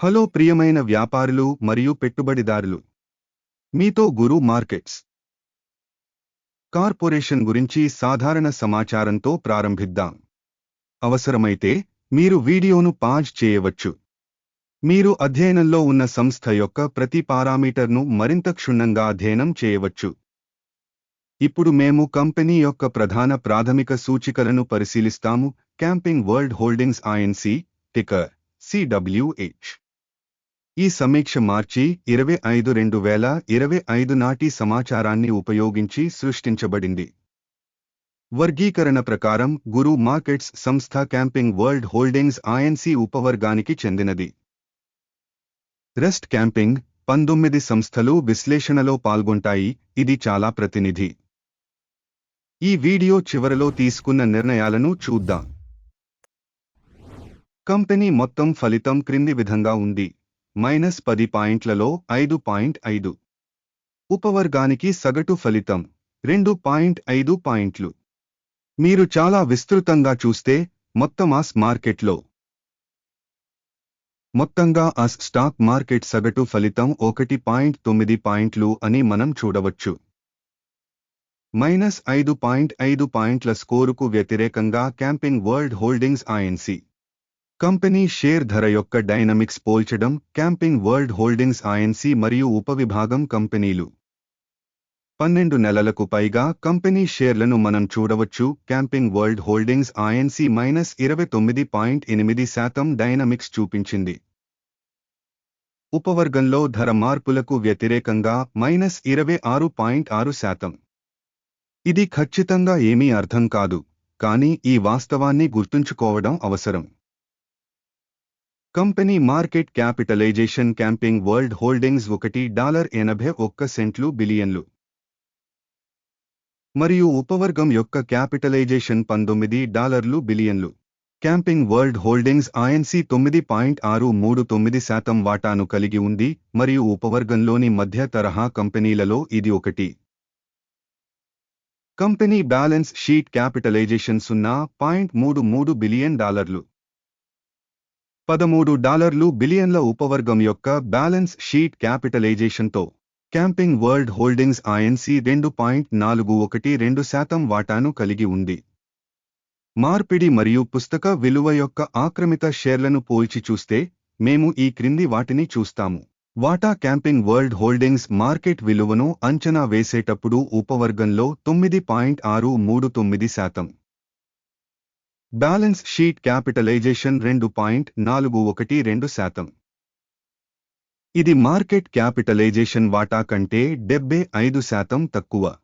Hello ప్రియమైన వ్యాపారులు మరియు పెట్టుబడిదారులు. మీతో గురు మార్కెట్స్. కార్పొరేషన్ గురించి సాధారణ సమాచారంతో ప్రారంభిద్దాం. అవసరమైతే మీరు వీడియోను పాజ్ చేయవచ్చు. మీరు అధ్యయనంలో ఉన్న సంస్థ యొక్క ప్రతి పారామీటర్ను మరింత క్షుణ్ణంగా అధ్యయనం చేయవచ్చు. ఇప్పుడు మేము కంపెనీ యొక్క ప్రధాన ప్రాథమిక సూచికలను పరిశీలిస్తాము. Camping World Holdings INC ticker CWH ఈ సమీక్ష మార్చి ఇరవై ఐదు రెండు వేల ఇరవై ఐదు నాటి సమాచారాన్ని ఉపయోగించి సృష్టించబడింది. వర్గీకరణ ప్రకారం గురు మార్కెట్స్ సంస్థ క్యాంపింగ్ వరల్డ్ హోల్డింగ్స్ ఐఎన్సీ ఉపవర్గానికి చెందినది. రెస్ట్ క్యాంపింగ్ పంతొమ్మిది సంస్థలు విశ్లేషణలో పాల్గొంటాయి ఇది చాలా ప్రతినిధి. ఈ వీడియో చివరలో తీసుకున్న నిర్ణయాలను చూద్దాం. కంపెనీ మొత్తం ఫలితం క్రింది విధంగా ఉంది. మైనస్ పది పాయింట్లలో ఐదు పాయింట్ ఐదు. ఉపవర్గానికి సగటు ఫలితం రెండు పాయింట్ ఐదు పాయింట్లు. మీరు చాలా విస్తృతంగా చూస్తే మొత్తం ఆస్ మార్కెట్లో. మొత్తంగా ఆస్ స్టాక్ మార్కెట్ సగటు ఫలితం ఒకటి పాయింట్ తొమ్మిది పాయింట్లు అని మనం చూడవచ్చు. మైనస్ ఐదు పాయింట్ ఐదు పాయింట్ల స్కోరుకు వ్యతిరేకంగా Camping World Holdings INC company share ధర యొక్క డైనమిక్స్ పోల్చడం క్యాంపింగ్ వరల్డ్ హోల్డింగ్స్ ఐఎన్సీ మరియు ఉపవిభాగం కంపెనీలు. పన్నెండు నెలలకు పైగా కంపెనీ షేర్లను మనం చూడవచ్చు Camping World Holdings INC minus ఇరవై తొమ్మిది పాయింట్ ఎనిమిది శాతం డైనమిక్స్ చూపించింది. ఉపవర్గంలో ధర మార్పులకు వ్యతిరేకంగా మైనస్ ఇరవై ఆరు పాయింట్ ఆరు శాతం. ఇది ఖచ్చితంగా ఏమీ అర్థం కాదు కానీ ఈ వాస్తవాన్ని గుర్తుంచుకోవడం అవసరం. Company market capitalization Camping World Holdings ఒకటి డాలర్ ఎనభై ఒక్క సెంట్లు బిలియన్లు. మరియు ఉపవర్గం యొక్క క్యాపిటలైజేషన్ పంతొమ్మిది డాలర్లు బిలియన్లు. క్యాంపింగ్ వరల్డ్ హోల్డింగ్స్ ఐఎన్సి తొమ్మిది పాయింట్ ఆరు మూడు తొమ్మిది శాతం వాటాను కలిగి ఉంది మరియు ఉపవర్గంలోని మధ్య తరహా కంపెనీలలో ఇది ఒకటి. కంపెనీ బ్యాలెన్స్ షీట్ క్యాపిటలైజేషన్ సున్నా పాయింట్ మూడు మూడు బిలియన్ డాలర్లు. పదమూడు డాలర్లు బిలియన్ల ఉపవర్గం యొక్క బ్యాలెన్స్ షీట్ క్యాపిటలైజేషన్తో. క్యాంపింగ్ వరల్డ్ హోల్డింగ్స్ ఐఎన్సి రెండు పాయింట్ నాలుగు ఒకటి రెండు శాతం వాటాను కలిగి ఉంది. మార్పిడి మరియు పుస్తక విలువ యొక్క ఆక్రమిత షేర్లను పోల్చి చూస్తే మేము ఈ క్రింది వాటిని చూస్తాము. వాటా క్యాంపింగ్ వరల్డ్ హోల్డింగ్స్ మార్కెట్ విలువను అంచనా వేసేటప్పుడు ఉపవర్గంలో తొమ్మిది పాయింట్ ఆరు మూడు తొమ్మిది శాతం. బ్యాలెన్స్ షీట్ క్యాపిటలైజేషన్ రెండు పాయింట్ నాలుగు ఒకటి రెండు శాతం. ఇది మార్కెట్ క్యాపిటలైజేషన్ వాటా కంటే డెబ్బై ఐదు శాతం తక్కువ.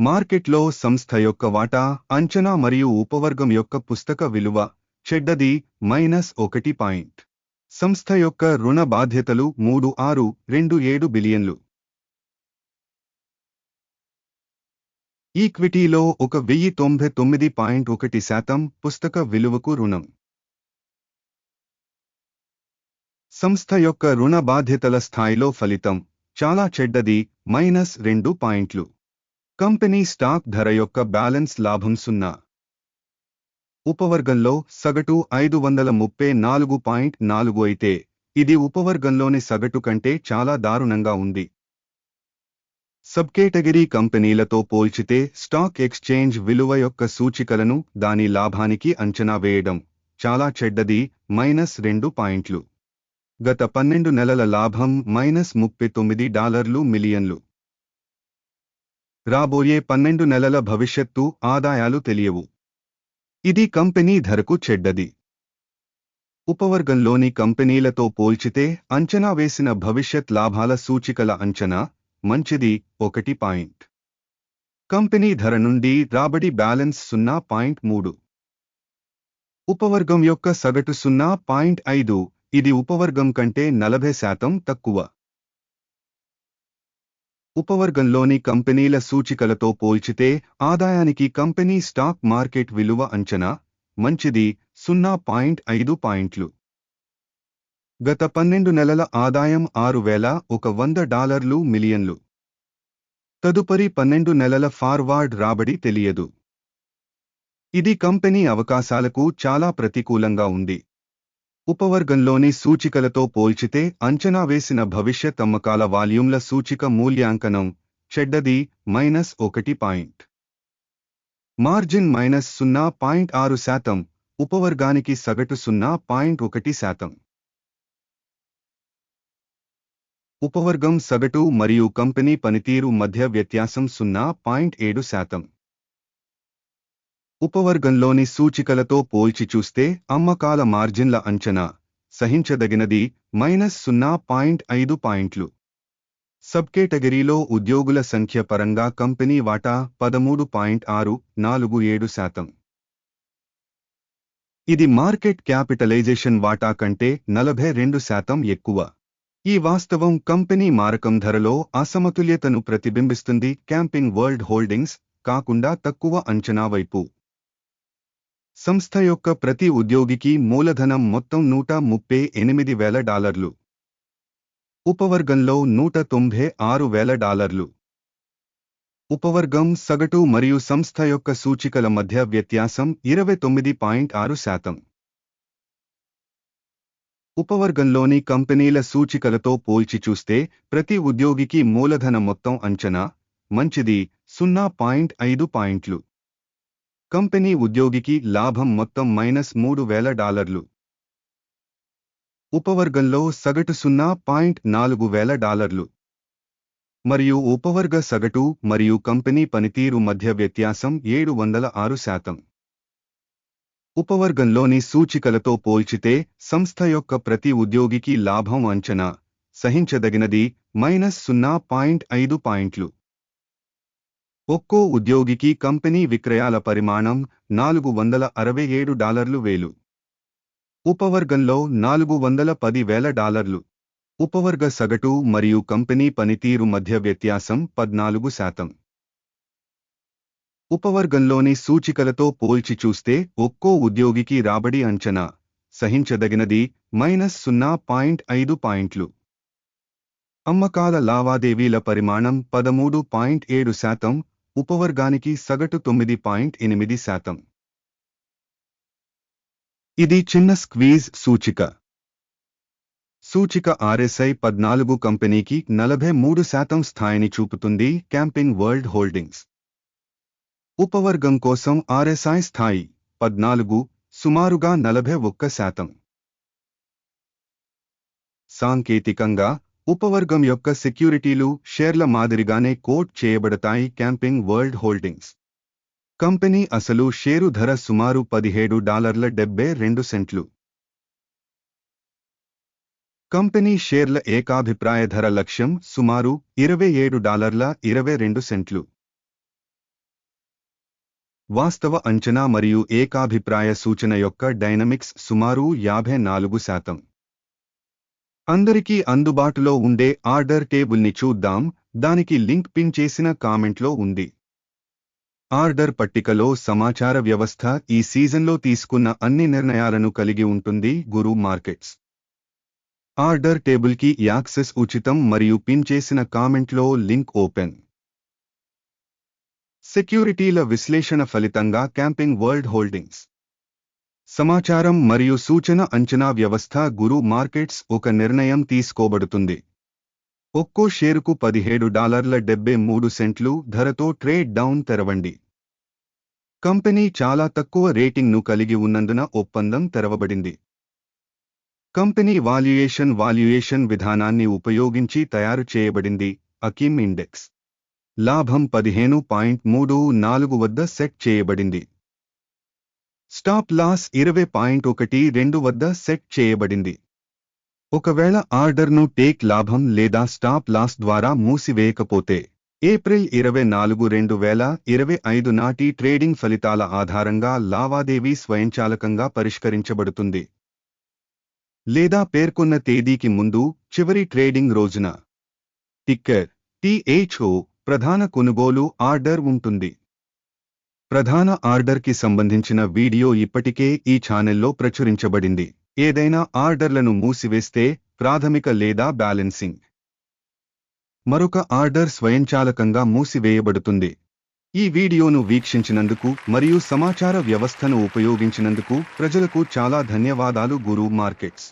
మార్కెట్లో సంస్థ యొక్క వాటా అంచనా మరియు ఉపవర్గం యొక్క పుస్తక విలువ చెడ్డది మైనస్ ఒకటి పాయింట్. సంస్థ యొక్క రుణ బాధ్యతలు మూడు ఆరు రెండు ఏడు బిలియన్లు. ఈక్విటీలో ఒక వెయ్యి తొంభై తొమ్మిది పాయింట్ ఒకటి శాతం పుస్తక విలువకు రుణం. సంస్థ యొక్క రుణ బాధ్యతల స్థాయిలో ఫలితం చాలా చెడ్డది మైనస్ రెండు పాయింట్లు. కంపెనీ స్టాక్ ధర యొక్క బ్యాలెన్స్ లాభం సున్నా. ఉపవర్గంలో సగటు ఐదు వందల ముప్పై నాలుగు పాయింట్ నాలుగు అయితే ఇది ఉపవర్గంలోని సగటు కంటే చాలా దారుణంగా ఉంది. సబ్ కేటగిరీ కంపెనీలతో పోల్చితే స్టాక్ ఎక్స్చేంజ్ విలువ యొక్క సూచికలను దాని లాభానికి అంచనా వేయడం చాలా చెడ్డది మైనస్ రెండు పాయింట్లు. గత పన్నెండు నెలల లాభం మైనస్ ముప్పై తొమ్మిది డాలర్లు మిలియన్లు. రాబోయే పన్నెండు నెలల భవిష్యత్తు ఆదాయాలు తెలియవు. ఇది కంపెనీ ధరకు చెడ్డది. ఉపవర్గంలోని కంపెనీలతో పోల్చితే అంచనా వేసిన భవిష్యత్ లాభాల సూచికల అంచనా మంచిది ఒకటి పాయింట్. కంపెనీ ధర నుండి రాబడి బ్యాలెన్స్ సున్నా పాయింట్ మూడు. ఉపవర్గం యొక్క సగటు సున్నా పాయింట్ ఐదు ఇది ఉపవర్గం కంటే నలభై శాతం తక్కువ. ఉపవర్గంలోని కంపెనీల సూచికలతో పోల్చితే ఆదాయానికి కంపెనీ స్టాక్ మార్కెట్ విలువ అంచనా మంచిది సున్నా పాయింట్ ఐదు పాయింట్లు. గత పన్నెండు నెలల ఆదాయం ఆరు వేల ఒక వంద డాలర్లు మిలియన్లు. తదుపరి పన్నెండు నెలల ఫార్వార్డ్ రాబడి తెలియదు. ఇది కంపెనీ అవకాశాలకు చాలా ప్రతికూలంగా ఉంది. ఉపవర్గంలోని సూచికలతో పోల్చితే అంచనా వేసిన భవిష్యత్ అమ్మకాల వాల్యూమ్ల సూచిక మూల్యాంకనం చెడ్డది మైనస్ ఒకటి పాయింట్. మార్జిన్ మైనస్ సున్నా పాయింట్ ఆరు శాతం ఉపవర్గానికి సగటు సున్నా పాయింట్ ఒకటి శాతం. ఉపవర్గం సగటు మరియు కంపెనీ పనితీరు మధ్య వ్యత్యాసం సున్నా పాయింట్ ఏడు శాతం. ఉపవర్గంలోని సూచికలతో పోల్చి చూస్తే అమ్మకాల మార్జిన్ల అంచనా సహించదగినది మైనస్ సున్నా పాయింట్ ఐదు పాయింట్లు. సబ్కేటగిరీలో ఉద్యోగుల సంఖ్య పరంగా కంపెనీ వాటా పదమూడు పాయింట్ ఆరు నాలుగు ఏడు శాతం. ఇది మార్కెట్ క్యాపిటలైజేషన్ వాటా కంటే నలభై రెండు శాతం ఎక్కువ. ఈ వాస్తవం కంపెనీ మారకం ధరలో అసమతుల్యతను ప్రతిబింబిస్తుంది. క్యాంపింగ్ వరల్డ్ హోల్డింగ్స్ కాకుండా తక్కువ అంచనా వైపు. సంస్థ యొక్క ప్రతి ఉద్యోగికి మూలధనం మొత్తం నూట ముప్పై ఎనిమిది వేల డాలర్లు. ఉపవర్గంలో నూట తొంభై ఆరు వేల డాలర్లు. ఉపవర్గం సగటు మరియు సంస్థ యొక్క సూచికల మధ్య వ్యత్యాసం ఇరవై తొమ్మిది పాయింట్ ఆరు శాతం. ఉపవర్గంలోని కంపెనీల సూచికలతో పోల్చి చూస్తే ప్రతి ఉద్యోగికి మూలధన మొత్తం అంచనా మంచిది సున్నా పాయింట్ ఐదు పాయింట్లు. కంపెనీ ఉద్యోగికి లాభం మొత్తం మైనస్ మూడు వేల డాలర్లు. ఉపవర్గంలో సగటు సున్నా పాయింట్ నాలుగు వేల డాలర్లు. మరియు ఉపవర్గ సగటు మరియు కంపెనీ పనితీరు మధ్య వ్యత్యాసం ఏడు వందల ఆరు శాతం. ఉపవర్గంలోని సూచికలతో పోల్చితే సంస్థ యొక్క ప్రతి ఉద్యోగికి లాభం అంచనా సహించదగినది మైనస్ సున్నా పాయింట్ ఐదు పాయింట్లు. ఒక్కో ఉద్యోగికి కంపెనీ విక్రయాల పరిమాణం నాలుగు వందల అరవై ఏడు డాలర్లు వేలు. ఉపవర్గంలో నాలుగు వందల పది వేల డాలర్లు. ఉపవర్గ సగటు మరియు కంపెనీ పనితీరు మధ్య వ్యత్యాసం పద్నాలుగు శాతం. ఉపవర్గంలోని సూచికలతో పోల్చి చూస్తే ఒక్కో ఉద్యోగికి రాబడి అంచనా సహించదగినది మైనస్ సున్నా పాయింట్ ఐదు పాయింట్లు. అమ్మకాల లావాదేవీల పరిమాణం పదమూడు పాయింట్ ఏడు శాతం ఉపవర్గానికి సగటు తొమ్మిది పాయింట్ ఎనిమిది శాతం. ఇది చిన్న స్క్వీజ్ సూచిక. సూచిక ఆర్ఎస్ఐ పద్నాలుగు కంపెనీకి నలభై మూడు శాతం స్థాయిని చూపుతుంది క్యాంపింగ్ వరల్డ్ హోల్డింగ్స్. ఉపవర్గం కోసం ఆర్ఎస్ఐ స్థాయి పద్నాలుగు సుమారుగా నలభై ఒక్క శాతం. సాంకేతికంగా ఉపవర్గం యొక్క సెక్యూరిటీలు షేర్ల మాదిరిగానే కోట్ చేయబడతాయి క్యాంపింగ్ వరల్డ్ హోల్డింగ్స్. కంపెనీ అసలు షేరు ధర సుమారు పదిహేడు డాలర్ల డెబ్బై రెండు సెంట్లు. కంపెనీ షేర్ల ఏకాభిప్రాయ ధర లక్ష్యం సుమారు ఇరవై ఏడు డాలర్ల ఇరవై రెండు సెంట్లు. వాస్తవ అంచనా మరియు ఏకాభిప్రాయ సూచన యొక్క డైనమిక్స్ సుమారు యాభై నాలుగు శాతం. అందరికీ అందుబాటులో ఉండే ఆర్డర్ టేబుల్ని చూద్దాం దానికి లింక్ పిన్ చేసిన కామెంట్లో ఉంది. ఆర్డర్ పట్టికలో సమాచార వ్యవస్థ ఈ సీజన్లో తీసుకున్న అన్ని నిర్ణయాలను కలిగి ఉంటుంది గురు మార్కెట్స్. ఆర్డర్ టేబుల్కి యాక్సెస్ ఉచితం మరియు పిన్ చేసిన కామెంట్లో లింక్ ఓపెన్. సెక్యూరిటీల విశ్లేషణ ఫలితంగా క్యాంపింగ్ వరల్డ్ హోల్డింగ్స్. సమాచారం మరియు సూచన అంచనా వ్యవస్థ గురు మార్కెట్స్ ఒక నిర్ణయం తీసుకోబడుతుంది. ఒక్కో షేరుకు పదిహేడు డాలర్ల డెబ్బై మూడు సెంట్లు ధరతో ట్రేడ్ డౌన్ తెరవండి. కంపెనీ చాలా తక్కువ రేటింగ్ను కలిగి ఉన్నందున ఒప్పందం తెరవబడింది. కంపెనీ వాల్యుయేషన్ వాల్యుయేషన్ విధానాన్ని ఉపయోగించి తయారు చేయబడింది అకిమ్ ఇండెక్స్. లాభం పదిహేను పాయింట్ మూడు నాలుగు వద్ద సెట్ చేయబడింది. స్టాప్ లాస్ ఇరవై పాయింట్ ఒకటి రెండు వద్ద సెట్ చేయబడింది. ఒకవేళ ఆర్డర్ను టేక్ లాభం లేదా స్టాప్ లాస్ ద్వారా మూసివేయకపోతే ఏప్రిల్ ఇరవై నాలుగు రెండు వేల ఇరవై ఐదు నాటి ట్రేడింగ్ ఫలితాల ఆధారంగా లావాదేవీ స్వయంచాలకంగా పరిష్కరించబడుతుంది. లేదా పేర్కొన్న తేదీకి ముందు చివరి ట్రేడింగ్ రోజున. టిక్కర్ టిహెచ్ఓ ప్రధాన కొనుగోలు ఆర్డర్ ఉంటుంది. ప్రధాన ఆర్డర్కి సంబంధించిన వీడియో ఇప్పటికే ఈ ఛానెల్లో ప్రచురించబడింది. ఏదైనా ఆర్డర్లను మూసివేస్తే ప్రాథమిక లేదా బ్యాలెన్సింగ్. మరొక ఆర్డర్ స్వయంచాలకంగా మూసివేయబడుతుంది. ఈ వీడియోను వీక్షించినందుకు మరియు సమాచార వ్యవస్థను ఉపయోగించినందుకు ప్రజలకు చాలా ధన్యవాదాలు గురు మార్కెట్స్.